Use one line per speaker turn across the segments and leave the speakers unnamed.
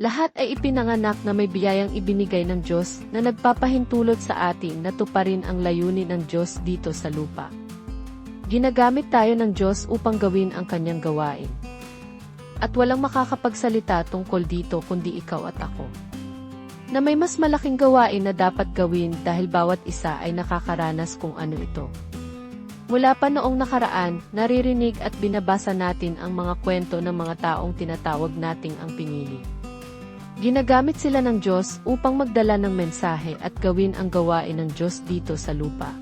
Lahat ay ipinanganak na may biyayang ibinigay ng Diyos na nagpapahintulot sa atin na tuparin ang layunin ng Diyos dito sa lupa. Ginagamit tayo ng Diyos upang gawin ang kanyang gawain. At walang makakapagsalita tungkol dito kundi ikaw at ako. Na may mas malaking gawain na dapat gawin dahil bawat isa ay nakakaranas kung ano ito. Mula pa noong nakaraan, naririnig at binabasa natin ang mga kwento ng mga taong tinatawag nating ang pinili. Ginagamit sila ng Diyos upang magdala ng mensahe at gawin ang gawain ng Diyos dito sa lupa.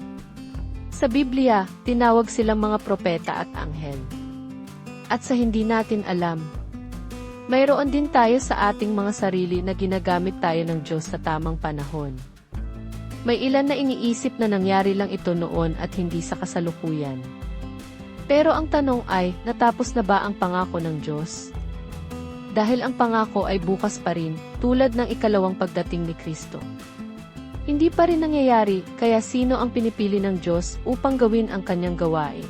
Sa Biblia, tinawag silang mga propeta at anghel. At sa hindi natin alam, mayroon din tayo sa ating mga sarili na ginagamit tayo ng Diyos sa tamang panahon. May ilan na iniisip na nangyari lang ito noon at hindi sa kasalukuyan. Pero ang tanong ay, natapos na ba ang pangako ng Diyos? Dahil ang pangako ay bukas pa rin, tulad ng ikalawang pagdating ni Kristo. Hindi pa rin nangyayari, kaya sino ang pinipili ng Diyos upang gawin ang kanyang gawain?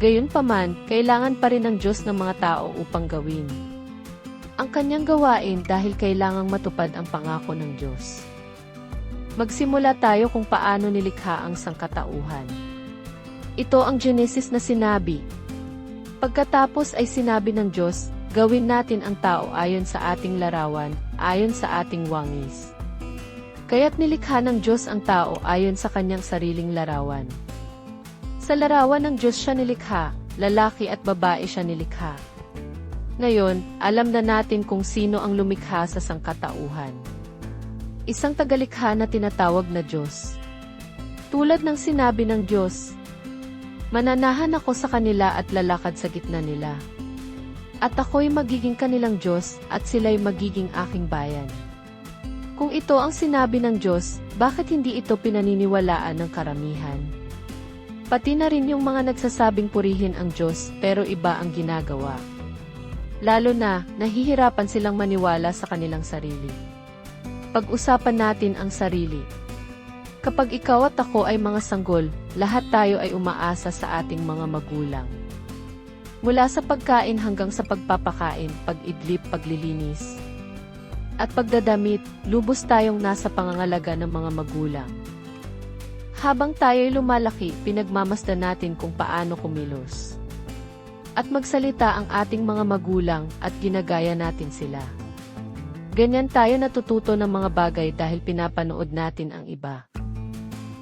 Gayunpaman, kailangan pa rin ng Diyos ng mga tao upang gawin. Ang kanyang gawain dahil kailangang matupad ang pangako ng Diyos. Magsimula tayo kung paano nilikha ang sangkatauhan. Ito ang Genesis na sinabi. Pagkatapos ay sinabi ng Diyos, gawin natin ang tao ayon sa ating larawan, ayon sa ating wangis. Kaya't nilikha ng Diyos ang tao ayon sa kanyang sariling larawan. Sa larawan ng Diyos siya nilikha, lalaki at babae siya nilikha. Ngayon, alam na natin kung sino ang lumikha sa sangkatauhan. Isang tagalikha na tinatawag na Diyos. Tulad ng sinabi ng Diyos, Mananahan ako sa kanila at lalakad sa gitna nila. At ako'y magiging kanilang Diyos at sila'y magiging aking bayan. Kung ito ang sinabi ng Diyos, bakit hindi ito pinaniniwalaan ng karamihan? Pati na rin yung mga nagsasabing purihin ang Diyos pero iba ang ginagawa. Lalo na, nahihirapan silang maniwala sa kanilang sarili. Pag-usapan natin ang sarili. Kapag ikaw at ako ay mga sanggol, lahat tayo ay umaasa sa ating mga magulang. Mula sa pagkain hanggang sa pagpapakain, pag-idlip, paglilinis. At pagdadamit, lubos tayong nasa pangangalaga ng mga magulang. Habang tayo'y lumalaki, pinagmamasdan natin kung paano kumilos. At magsalita ang ating mga magulang at ginagaya natin sila. Ganyan tayo natututo ng mga bagay dahil pinapanood natin ang iba.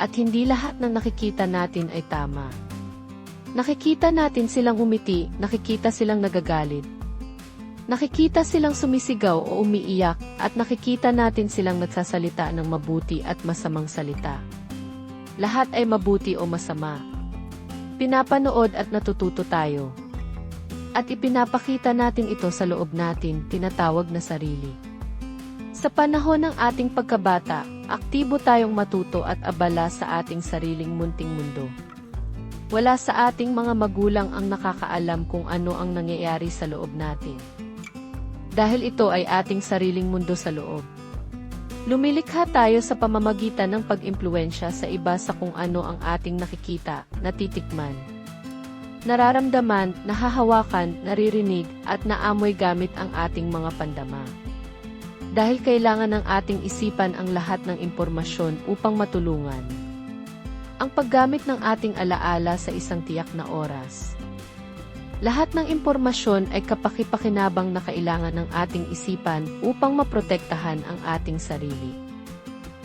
At hindi lahat ng nakikita natin ay tama. Nakikita natin silang umiti, nakikita silang nagagalit. Nakikita silang sumisigaw o umiiyak at nakikita natin silang nagsasalita ng mabuti at masamang salita. Lahat ay mabuti o masama. Pinapanood at natututo tayo. At ipinapakita natin ito sa loob natin, tinatawag na sarili. Sa panahon ng ating pagkabata, aktibo tayong matuto at abala sa ating sariling munting mundo. Wala sa ating mga magulang ang nakakaalam kung ano ang nangyayari sa loob natin. Dahil ito ay ating sariling mundo sa loob. Lumilikha tayo sa pamamagitan ng pag-impluensya sa iba sa kung ano ang ating nakikita, natitikman. Nararamdaman, nahahawakan, naririnig, at naamoy gamit ang ating mga pandama. Dahil kailangan ng ating isipan ang lahat ng impormasyon upang matulungan. Ang paggamit ng ating alaala sa isang tiyak na oras. Lahat ng impormasyon ay kapakipakinabang na kailangan ng ating isipan upang maprotektahan ang ating sarili.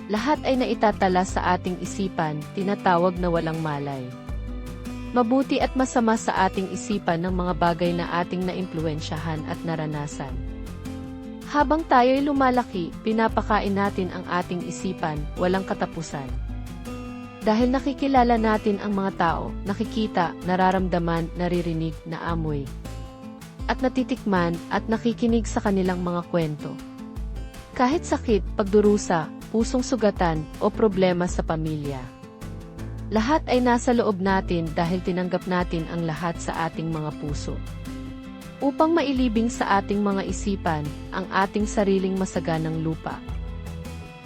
Lahat ay naitatala sa ating isipan, tinatawag na walang malay. Mabuti at masama sa ating isipan ng mga bagay na ating naimpluensyahan at naranasan. Habang tayo'y lumalaki, pinapakain natin ang ating isipan, walang katapusan. Dahil nakikilala natin ang mga tao, nakikita, nararamdaman, naririnig, naamoy, at natitikman at nakikinig sa kanilang mga kwento. Kahit sakit, pagdurusa, pusong sugatan, o problema sa pamilya. Lahat ay nasa loob natin dahil tinanggap natin ang lahat sa ating mga puso. Upang mailibing sa ating mga isipan ang ating sariling masaganang lupa.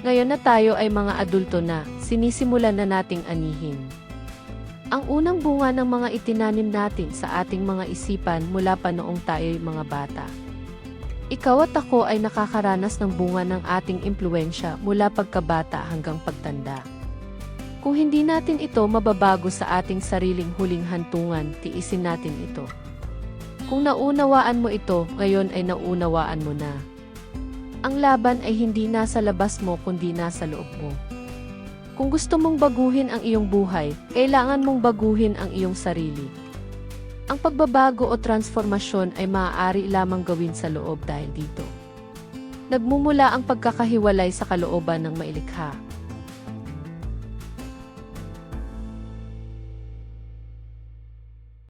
Ngayon na tayo ay mga adulto na, sinisimulan na nating anihin. Ang unang bunga ng mga itinanim natin sa ating mga isipan mula pa noong tayo'y mga bata. Ikaw at ako ay nakakaranas ng bunga ng ating impluensya mula pagkabata hanggang pagtanda. Kung hindi natin ito mababago sa ating sariling huling hantungan, tiisin natin ito. Kung naunawaan mo ito, ngayon ay naunawaan mo na. Ang laban ay hindi nasa labas mo kundi nasa loob mo. Kung gusto mong baguhin ang iyong buhay, kailangan mong baguhin ang iyong sarili. Ang pagbabago o transformasyon ay maaari lamang gawin sa loob dahil dito. Nagmumula ang pagkakahiwalay sa kalooban ng mailikha.